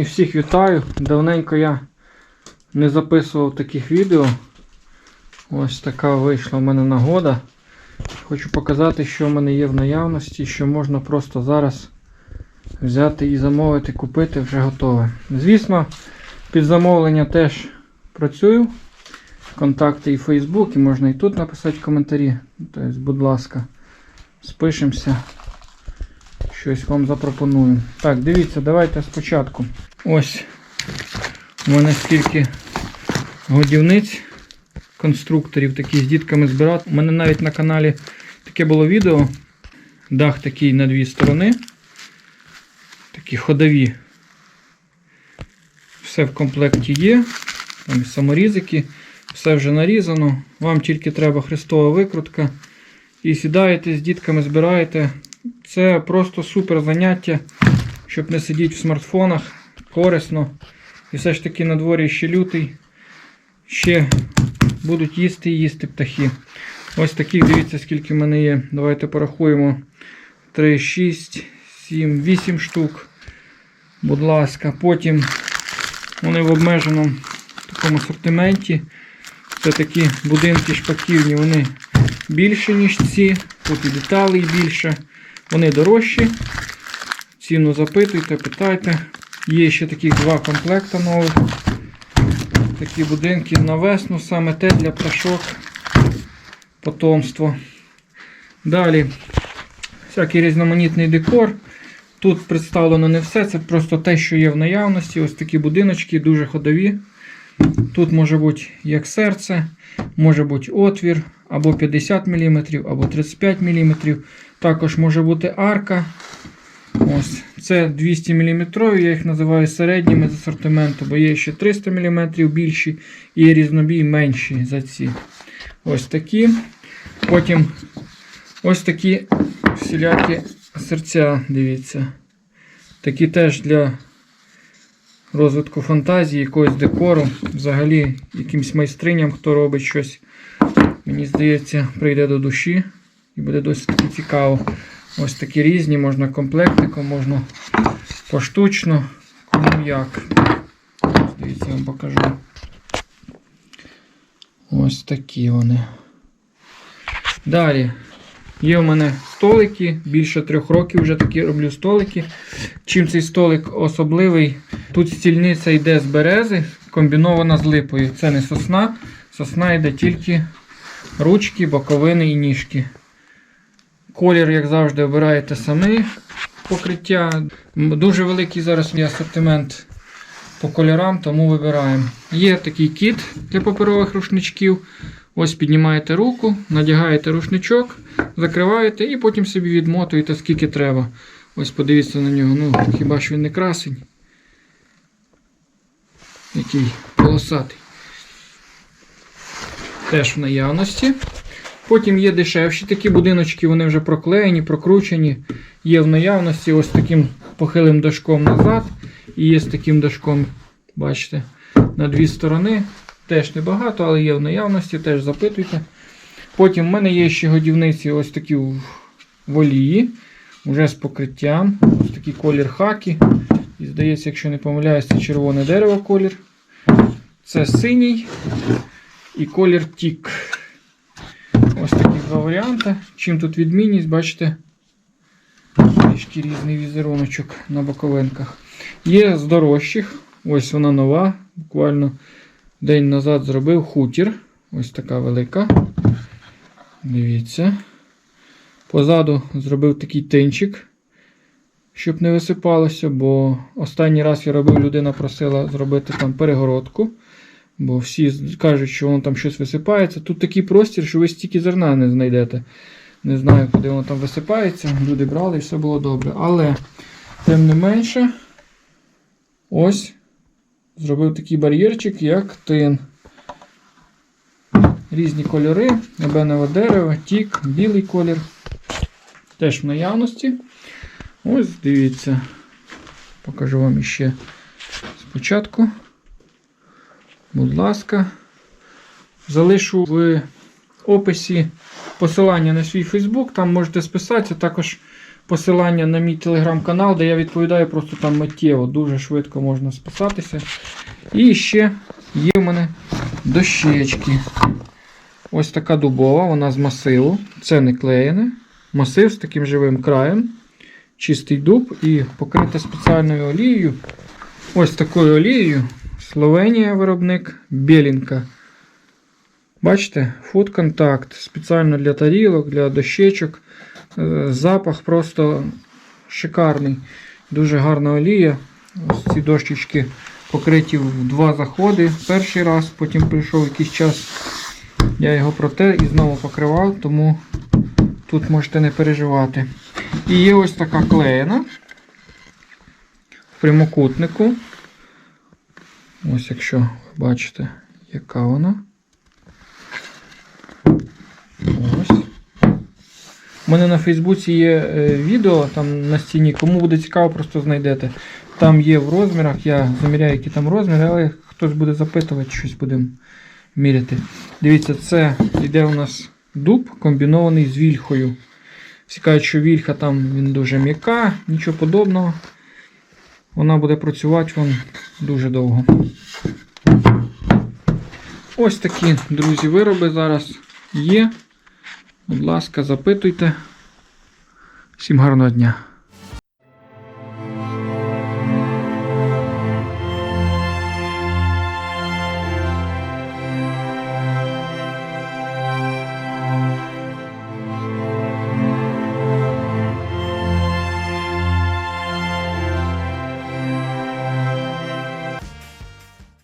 Шановні, всіх вітаю. Давненько я не записував таких відео. Ось така вийшла в мене нагода. Хочу показати, що в мене є в наявності, що можна просто зараз взяти і замовити, купити вже готове. Звісно, під замовлення теж працюю. Контакти і Facebook, і можна і тут написати коментарі. Тобто, будь ласка, спишемося. Щось вам запропоную. Так, дивіться, давайте спочатку. Ось у мене скільки годівниць конструкторів такі з дітками збирати. У мене навіть на каналі таке було відео. Дах такий на дві сторони. Такі ходові. Все в комплекті є. Там і саморізики. Все вже нарізано. Вам тільки треба хрестова викрутка. І сідаєте з дітками, збираєте. Це просто супер заняття, щоб не сидіти в смартфонах. Корисно. І все ж таки на дворі ще лютий. Ще будуть їсти і їсти птахи. Ось таких, дивіться, скільки в мене є. Давайте порахуємо. 3, 6, 7, 8 штук. Будь ласка. Потім вони в обмеженому такому асортименті. Це такі будинки шпаківні, вони більші, ніж ці. Тут і деталей більше. Вони дорожчі. Ціну запитуйте, питайте. Є ще таких два комплекти нових. Такі будинки на весну, саме те для пташок. Потомство. Далі всякий різноманітний декор. Тут представлено не все, це просто те, що є в наявності. Ось такі будиночки, дуже ходові. Тут може бути як серце, може бути отвір, або 50 мм, або 35 мм. Також може бути арка. Ось. Це 200 мм, я їх називаю середніми з асортименту, бо є ще 300 мм більші і різнобій менші за ці. Ось такі. Потім ось такі всілякі серця, дивіться. Такі теж для розвитку фантазії, якогось декору. Взагалі, якимсь майстриням, хто робить щось, мені здається, прийде до душі і буде досить цікаво. Ось такі різні, можна комплектником, можна поштучно, кому як. Дивіться, я вам покажу. Ось такі вони. Далі. Є у мене столики, більше трьох років вже такі роблю столики. Чим цей столик особливий? Тут стільниця йде з берези, комбінована з липою. Це не сосна. Сосна йде тільки ручки, боковини і ніжки. Колір, як завжди, обираєте самі покриття. Дуже великий зараз є асортимент по кольорам, тому вибираємо. Є такий кіт для паперових рушничків. Ось піднімаєте руку, надягаєте рушничок, закриваєте і потім собі відмотуєте скільки треба. Ось подивіться на нього. Ну, хіба що він не красень. Який полосатий. Теж в наявності. Потім є дешевші такі будиночки, вони вже проклеєні, прокручені. Є в наявності ось таким похилим дашком назад. І є з таким дашком, бачите, на дві сторони. Теж небагато, але є в наявності, теж запитуйте. Потім в мене є ще годівниці ось такі в олії, вже з покриттям. Ось такий колір хакі. І здається, якщо не помиляюсь, це червоне дерево колір. Це синій і колір тік. Два варіанти. Чим тут відмінність, бачите, трішки різний візеруночок на боковинках. Є з дорожчих, ось вона нова. Буквально день назад зробив хутір. Ось така велика. Дивіться. Позаду зробив такий тинчик, щоб не висипалося, бо останній раз я робив, людина просила зробити там перегородку. Бо всі кажуть, що воно там щось висипається. Тут такий простір, що ви стільки зерна не знайдете. Не знаю, куди воно там висипається. Люди брали і все було добре. Але, тим не менше, ось зробив такий бар'єрчик, як тин. Різні кольори, ебенове дерево, тік, білий колір. Теж в наявності. Ось дивіться. Покажу вам іще спочатку. Будь ласка. Залишу в описі посилання на свій Фейсбук, там можете списатися. Також посилання на мій телеграм-канал, де я відповідаю просто там миттєво, дуже швидко можна списатися. І ще є в мене дощечки. Ось така дубова, вона з масиву. Це не клеєне. Масив з таким живим краєм. Чистий дуб і покрита спеціальною олією. Ось такою олією. Словенія виробник Білінка. Бачите, Contact. Спеціально для тарілок, для дощечок. Е, Запах просто шикарний. Дуже гарна олія. Ось ці дощечки покриті в два заходи. Перший раз, потім прийшов якийсь час. Я його проте і знову покривав, тому тут можете не переживати. І є ось така клеєна в прямокутнику. Ось якщо ви бачите, яка вона. У мене на Фейсбуці є е, відео там на стіні. Кому буде цікаво, просто знайдете. Там є в розмірах, я заміряю, які там розміри, але хтось буде запитувати, щось будемо міряти. Дивіться, це йде у нас дуб комбінований з вільхою. Всі кажуть, що вільха там він дуже м'яка, нічого подобного. Вона буде працювати вон дуже довго. Ось такі, друзі, вироби зараз є. Будь ласка, запитуйте. Всім гарного дня!